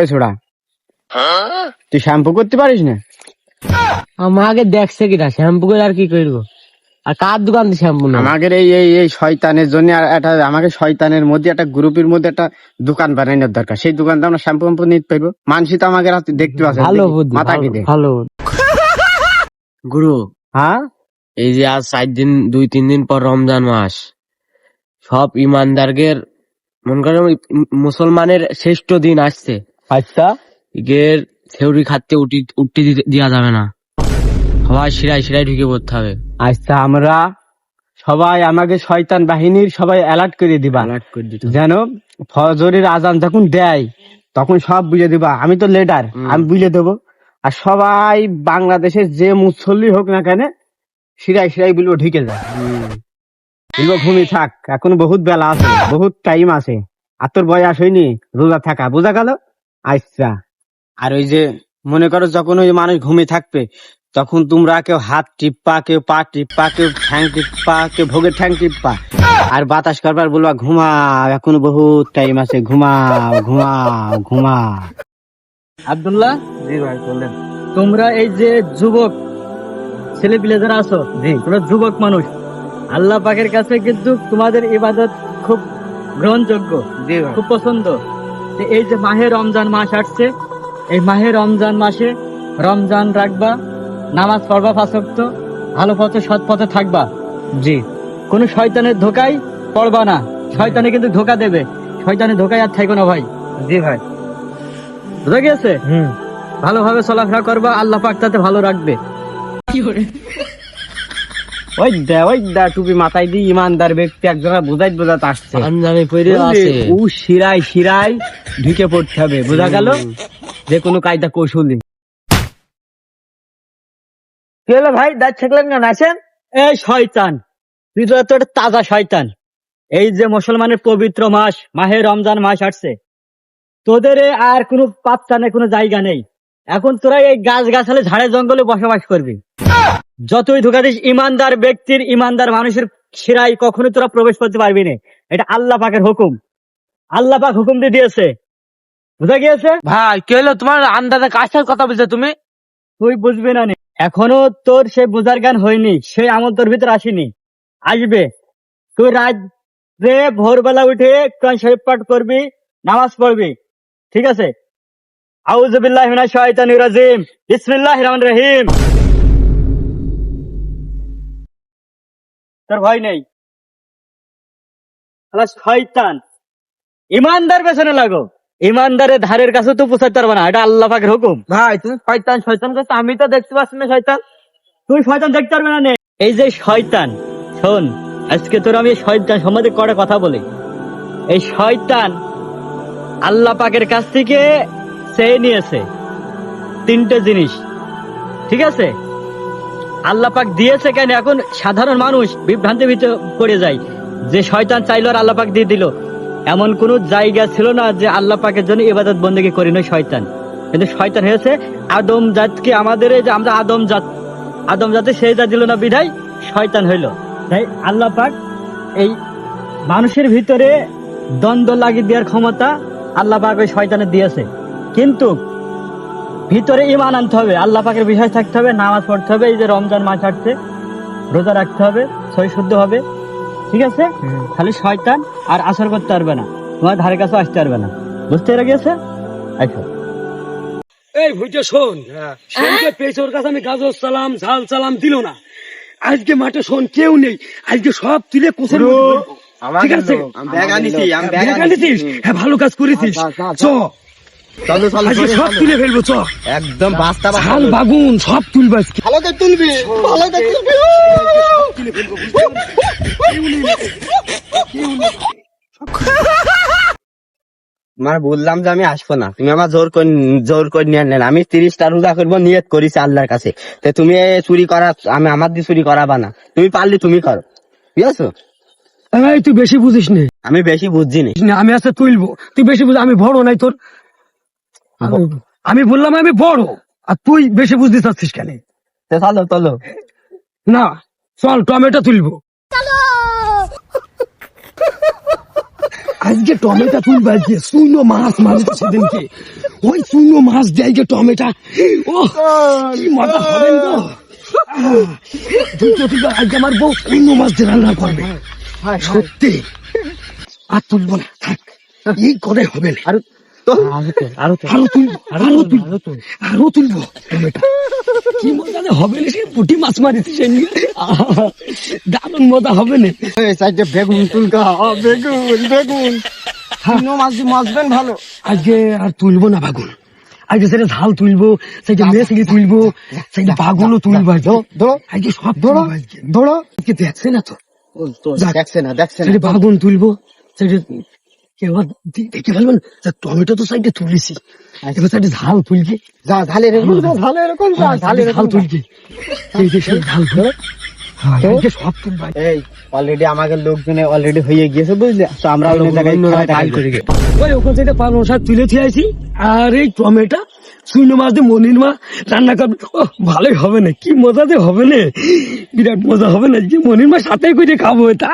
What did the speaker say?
এই ছোড়া। তুই শ্যাম্পু করতে পারিস না? আমাকে দেখছে কিনা শ্যাম্পু করে আর কি করব? আর কার দোকান দিয়ে শ্যাম্পু না আমাদের এই এই এই শয়তানের জন্য আর একটা আমাকে শয়তানের মধ্যে একটা গ্রুপের মধ্যে একটা দোকান বানানোর দরকার। সেই দোকানটা আমরা শ্যাম্পু শ্যাম্পু নিতে পাইবো মানুষই তো আমাকে রাতে দেখতে পাচ্ছে ভালো মাথা ভালো গুরু। হ্যাঁ? এই যে আজ চার দিন দুই তিন দিন পর রমজান মাস। সব ইমানদারদের মন করে মুসলমানের শ্রেষ্ঠ দিন আসছে। আচ্ছা। এর থেউরি খাতে উঠি উঠতে দেওয়া যাবে না। সবাই শিরায় শিরায় ঢুকে পড়তে হবে। আচ্ছা আমরা সবাই আমাকে শয়তান বাহিনীর সবাই অ্যালার্ট করে দিবা। Alert করে দিতে যেন ফজরের আজান যখন দেয় তখন সব বুঝে দিবা। আমি তো লিডার আমি বুঝে দেবো। আর সবাই বাংলাদেশের যে মুসল্লি হোক না কেন সিরাই সিরাই বলব ঢুকে যায়। বলব ঘুমি থাক এখন বহুত বেলা আছে বহুত টাইম আছে। আর তোর বয়স হয়নি রোজা থাকা বোঝা গেল? আচ্ছা আর ওই যে মনে করো যখন ওই মানুষ ঘুমিয়ে থাকবে তখন তোমরা কেউ হাত টিপ্পা কেউ পা টিপ্পা কেউ ঠ্যাং টিপ্পা কেউ ভোগের ঠ্যাং টিপ্পা আর বাতাস করবার বলবা ঘুমাও এখন বহুত টাইম আছে ঘুমাও ঘুমাও ঘুমাও। আব্দুল্লাহ? জি ভাই বললেন তোমরা এই যে যুবক ছেলে পিলে যারা আছো জি। তোমরা যুবক মানুষ আল্লাহ পাকের কাছে কিন্তু তোমাদের ইবাদত খুব গ্রহণযোগ্য জি খুব পছন্দ। এই যে মাহে রমজান মাস আসছে এই মাহে রমজান মাসে রমজান রাখবা নামাজ পড়বা ফাঁসক্ত ভালো পথে সৎ পথে থাকবা। জি। কোনো শয়তানের ধোকায় পড়বা না শয়তানে কিন্তু ধোকা দেবে শয়তানে ধোকায় আর থাকো না ভাই। জি ভাই। বুঝা গেছে হুম। ভালোভাবে চলাফেরা করবা আল্লাহ পাক তাতে ভালো রাখবে। ওই দে ওই দা টুপি মাথায় দিয়ে ইমানদার ব্যক্তি একজনের বোঝাই বোঝাতে আসছে। পাঞ্জাবি পরে আছে। ও শিরাই শিরাই ঢুকে পড়তে হবে বোঝা গেল? যে কোনো কায়দা কৌশলী। কি হলো ভাই দাঁত ছেকলেন কেন? আছেন? এই শয়তান তুই তো একটা তাজা শয়তান। এই যে মুসলমানের পবিত্র মাস মাহে রমজান মাস আসছে। তোদের আর কোনো পাত্তা নেই কোনো জায়গা নেই। এখন তোরা এই গাছ গাছালে ঝাড়ে জঙ্গলে বসবাস করবি। যতই ঢুকা দিস ইমানদার ব্যক্তির ইমানদার মানুষের শিরাই কখনো তোরা প্রবেশ করতে পারবি না। এটা আল্লাহ পাকের হুকুম। আল্লাহ পাক হুকুম দিয়ে দিয়েছে। বুঝা গিয়েছে? ভাই কি হলো? তোমার আন্দাজে কাজটার কথা বলছো তুমি? তুই বুঝবি না এখনও তোর সে বোঝার জ্ঞান হয়নি সেই আমল তোর ভিতর আসেনি। আসবে। তুই রাত রে ভোরবেলা উঠে কোরআন শরীফ পাঠ করবি নামাজ পড়বি। ঠিক আছে? আউযুবিল্লাহি মিনাশ শাইতানির রাজিম। বিসমিল্লাহির রহমানির রহিম। তোর ভয় নেই। আলা শয়তান। ইমানদার পেছনে লাগো। ইমানদারের ধারের কাছে তো পারবে না। এটা আল্লাহ পাকের হুকুম। ভাই তুমি শয়তান শয়তান করছ? আমি তো দেখতে পাচ্ছি না শয়তান। তুই শয়তান দেখতে পারবে না নে। এই যে শয়তান শোন আজকে তোর আমি শয়তান সম্বন্ধে কটা কথা বলি। এই শয়তান আল্লাহ পাকের কাছ থেকে চেয়ে নিয়েছে। তিনটে জিনিস। ঠিক আছে? আল্লাহ পাক দিয়েছে কেন? এখন সাধারণ মানুষ বিভ্রান্তির ভিতরে পড়ে যায়। যে শয়তান চাইলো আর আল্লাহ পাক দিয়ে দিল। এমন কোন জায়গা ছিল না যে আল্লাহ পাকের জন্য ইবাদত বন্দেগী করি নয় শয়তান। কিন্তু শয়তান হয়েছে, আদম জাতকে আমাদের যে আমরা আদম জাত, আদম জাতে সেই যা দিল না বিধায় শয়তান হইল। তাই আল্লাহ পাক এই মানুষের ভিতরে দ্বন্দ্ব লাগিয়ে দেওয়ার ক্ষমতা আল্লাহ পাক ওই শয়তানে দিয়েছে। কিন্তু ভিতরে ইমান আনতে হবে আল্লাহ পাকের বিষয় থাকতে হবে নামাজ পড়তে হবে এই যে রমজান মাস আসছে রোজা রাখতে হবে সই শুদ্ধ হবে ঠিক আছে? খালি শয়তান আর আসর করতে পারবে না তোমার ধারে কাছে আসতে পারবে না বুঝতে পেরে গেছে? আচ্ছা। এই ভুইটা শোন শোনকে পেয়েছে ওর কাছে আমি গাজর সালাম ঝাল সালাম দিল না। আজকে মাঠে শোন কেউ নেই আজকে সব তুলে বলব। ঠিক আছে? ব্যাগ আনিছি আমি ব্যাগ আনিছিস? হ্যাঁ ভালো কাজ করেছিস। চ। সব তুলে ফেলব চ একদম বাস্তা ঝাল বাগুন সব তুলবো আজকে তুলবি ভালো তুলবি মানে বললাম যে আমি আসব না তুমি আমার জোর করে জোর করে নিয়ে নেন আমি তিরিশটা রোজা করব নিয়ত করেছি আল্লাহর কাছে তো তুমি চুরি করা আমি আমার দিয়ে চুরি করাবা না তুমি পারলে তুমি করো ঠিক আছে তুই বেশি বুঝিস নে আমি বেশি বুঝছি নি আমি আজকে তুলবো তুই বেশি বুঝ আমি বড় নাই তোর আমি- বললাম আমি বড়। আর তুই বেশি বুঝতে চাচ্ছিস কেন? চলো চলো। না চল টমেটো তুলবো। আজকে টমেটো তুলবো আজকে শূন্য মাছ মারবো সেদিনকে ওই শূন্য মাছ দেয় যে টমেটো ও কি মজা হবে তো দুটো থেকে আজকে আমার বউ শূন্য মাছ দিয়ে রান্না করবে। সত্যি। আর তুলবো না থাক এই করে হবে না। আর আরও তুলবো আরও তুলবো আরও তুলবো। টমেটো। কি মজা হবে সে পুঁটি মাছ মারিছি সে দারুণ মজা হবে না। সাইডে বেগুন তুলকা বেগুন বেগুন। মাছ মাছবেন ভালো। আজকে আর তুলবো না বাগুন। আজকে সেটা ঝাল তুলবো সেটা মেসলি তুলবো সেটা বাগুনও তুলবো আজকে। সব দৌড়ো দৌড়ো আজকে। দেখছে না তো। দেখছে না দেখছে না। বাগুন তুলবো সেটা কেউ টমেটো তো সাইডে তুলেছি। এবার সাইডে ঝাল তুলবে। যা এরকম এরকম ঝাল সেই ঝাল। এই অলরেডি আমাদের লোকজনে অলরেডি হয়ে গিয়েছে বুঝলে? তো আমরা অন্য জায়গায় ওই ওখান থেকে পালং শাক তুলে খেয়েছি আর এই টমেটো শূন্য মাছ দিয়ে মনির মা রান্না করবে। ও ভালোই হবে না কি মজা যে হবে না। বিরাট মজা হবে না যে মনির মা সাথে করে খাব এটা।